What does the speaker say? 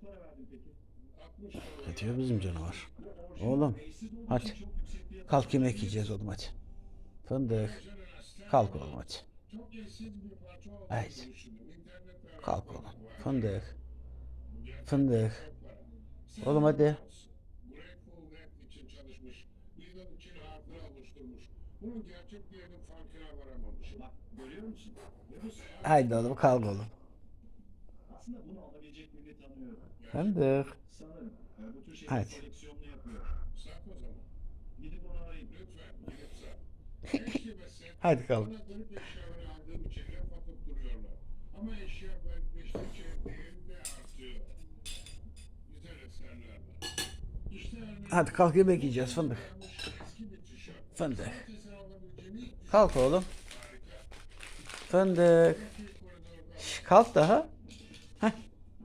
para verdin peki? Ne diyor bizim canavar? Oğlum hadi. Kalk yemek yiyeceğiz oğlum hadi. Fındık. Kalk oğlum hadi. Haydi. Kalk oğlum. Fındık. Fındık. Oğlum hadi. Haydi oğlum kalk oğlum. Fındık. E, şeyler Hadi. kalk. Hadi kalk yemek yiyeceğiz fındık. Fındık. Kalk oğlum. Fındık. Şş, kalk daha. Heh.